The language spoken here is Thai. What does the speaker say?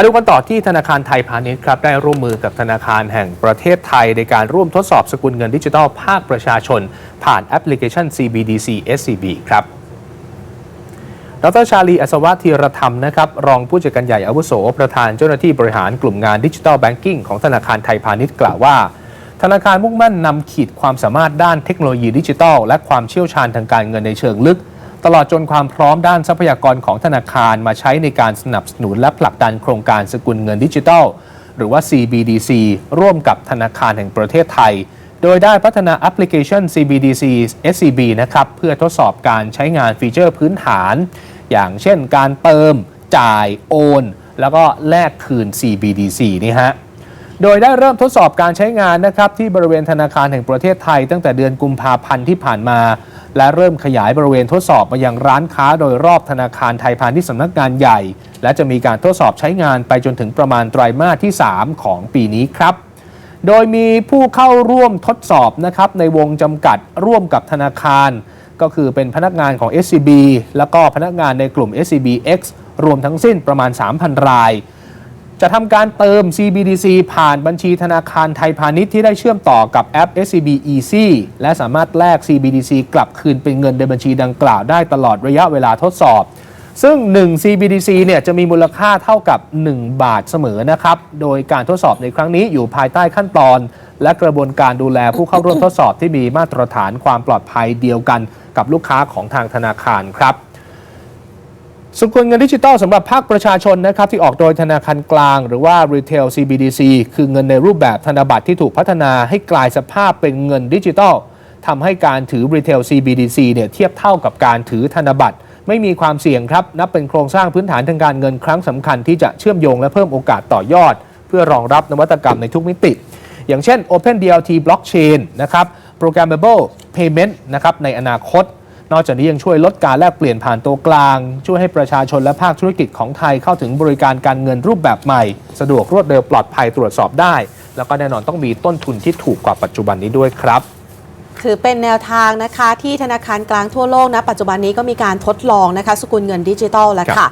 มาดูกันต่อที่ธนาคารไทยพาณิชย์ครับได้ร่วมมือกับธนาคารแห่งประเทศไทย ในการร่วมทดสอบสกุลเงินดิจิทัลภาคประชาชน ผ่านแอปพลิเคชัน CBDC SCB ครับดรชาลีอัศวะธีรธรรมนะครับรองผู้จัดการใหญ่อาวุโส ประธานเจ้าหน้าที่บริหารกลุ่มงานดิจิทัลแบงกิ้งของธนาคารไทยพาณิชย์กล่าวว่า ธนาคารมุ่งมั่นนำขีดความสามารถด้านเทคโนโลยีดิจิทัล และความเชี่ยวชาญทางการเงินในเชิงลึก ตลอดจนความพร้อมด้านทรัพยากรของธนาคารมาใช้ในการสนับสนุนและผลักดันโครงการสกุลเงินดิจิทัล หรือว่า CBDC ร่วมกับธนาคารแห่งประเทศไทย โดยได้พัฒนาแอปพลิเคชัน CBDC SCB นะครับ เพื่อทดสอบการใช้งานฟีเจอร์พื้นฐาน อย่างเช่นการเติม จ่าย โอน แล้วก็แลกคืน CBDC นี่ฮะ โดยได้เริ่มทดสอบการใช้งานนะครับที่บริเวณธนาคารแห่งประเทศไทย ตั้งแต่เดือนกุมภาพันธ์ที่ผ่านมา และเริ่มขยายบริเวณทดสอบมายังร้านค้าโดยรอบธนาคารไทยพาณิชย์สำนักงานใหญ่ และจะมีการทดสอบใช้งานไปจนถึงประมาณไตรมาสที่ 3 ของปีนี้ครับโดยมีผู้เข้าร่วมทดสอบนะครับในวงจำกัดร่วมกับธนาคาร ก็คือเป็นพนักงานของ SCB แล้วก็พนักงานในกลุ่ม SCBX รวมทั้งสิ้นประมาณ 3,000 ราย จะทำการเติม CBDC ผ่านบัญชีธนาคารไทยพาณิชย์ที่ได้เชื่อมต่อกับแอป SCB Easy และสามารถแลก CBDC กลับคืนเป็นเงินในบัญชีดังกล่าวได้ตลอดระยะเวลาทดสอบ ซึ่ง 1 CBDC เนี่ยจะมีมูลค่าเท่ากับ 1 บาทเสมอนะครับ โดยการทดสอบในครั้งนี้อยู่ภายใต้ขั้นตอน และกระบวนการดูแลผู้เข้าร่วมทดสอบที่มีมาตรฐานความปลอดภัยเดียวกันกับลูกค้าของทางธนาคารครับ สกุลเงินดิจิทัลสำหรับภาคประชาชนนะครับที่ออกโดยธนาคารกลาง หรือว่า Retail CBDC คือเงินในรูปแบบธนบัตรที่ถูกพัฒนาให้กลายสภาพเป็นเงินดิจิทัลทำให้การถือ Retail CBDC เนี่ยเทียบเท่ากับการถือธนบัตร ไม่มีความเสี่ยงครับ นับเป็นโครงสร้างพื้นฐานทางการเงินครั้งสำคัญที่จะเชื่อมโยงและเพิ่มโอกาสต่อยอด เพื่อรองรับนวัตกรรมในทุกมิติ อย่างเช่น OpenDLT Blockchain นะครับ Programmable Payment นะครับในอนาคต นอกจากนี้ยังช่วยลดการแลกเปลี่ยนผ่านตัวกลาง ช่วยให้ประชาชนและภาคธุรกิจของไทยเข้าถึงบริการการเงินรูปแบบใหม่ สะดวกรวดเร็วปลอดภัยตรวจสอบได้ แล้วก็แน่นอนต้องมีต้นทุนที่ถูกกว่าปัจจุบันนี้ด้วยครับถือเป็นแนวทางนะคะที่ธนาคารกลางทั่วโลกนะปัจจุบันนี้ก็มีการทดลองนะคะ สกุลเงินดิจิทัลแล้วค่ะ